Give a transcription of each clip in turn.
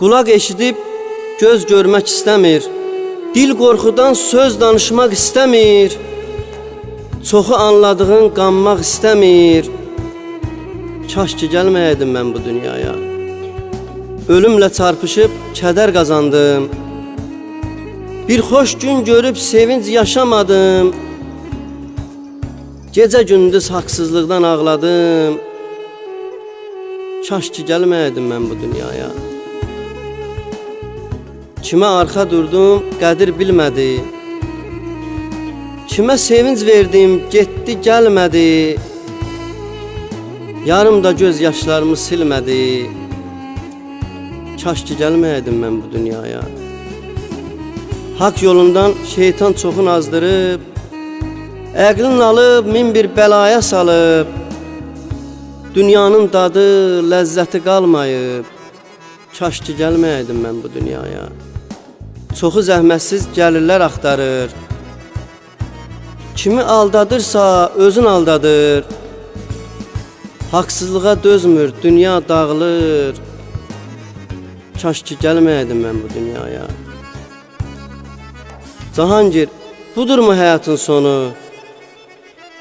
Qulaq eşidib göz görmək istəmir. Dil qorxudan söz danışmaq istəmir. Çoxu anladığın qanmaq istəmir. Kaş ki gəlməyəydim mən bu dünyaya. Ölümlə çarpışıb kədər qazandım. Bir xoş gün görüb sevinc yaşamadım. Gecə gündüz haqsızlıqdan ağladım. Kaş ki gəlməyəydim mən bu dünyaya. Kimə arxa durdum, qədir bilmədi. Kimə sevinc verdim, getdi, gəlmədi. Yarım da göz yaşlarımı silmədi. Kaş ki gəlməyəydim mən bu dünyaya. Hak yolundan şeytan çoxun azdırıb, Əqlin alıb min bir bəlaya salıb Dünyanın dadı, ləzzəti qalmayıb Kaş ki gəlməyəydim mən bu dünyaya Çoxu zəhmətsiz gəlirlər axtarır. Kimi aldadırsa özün aldadır. Haqsızlığa dözmür, dünya dağılır. Kaş ki gəlməyəydim mən bu dünyaya. Cahangir, budurmu həyatın sonu?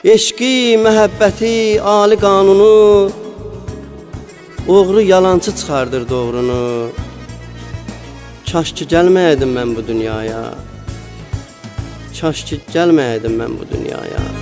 Eşqi, məhəbbəti, ali qanunu. Oğru yalancı çıxardır doğrunu Kaş ki gəlməyəydim mən bu dünyaya. Kaş ki gəlməyəydim mən bu dünyaya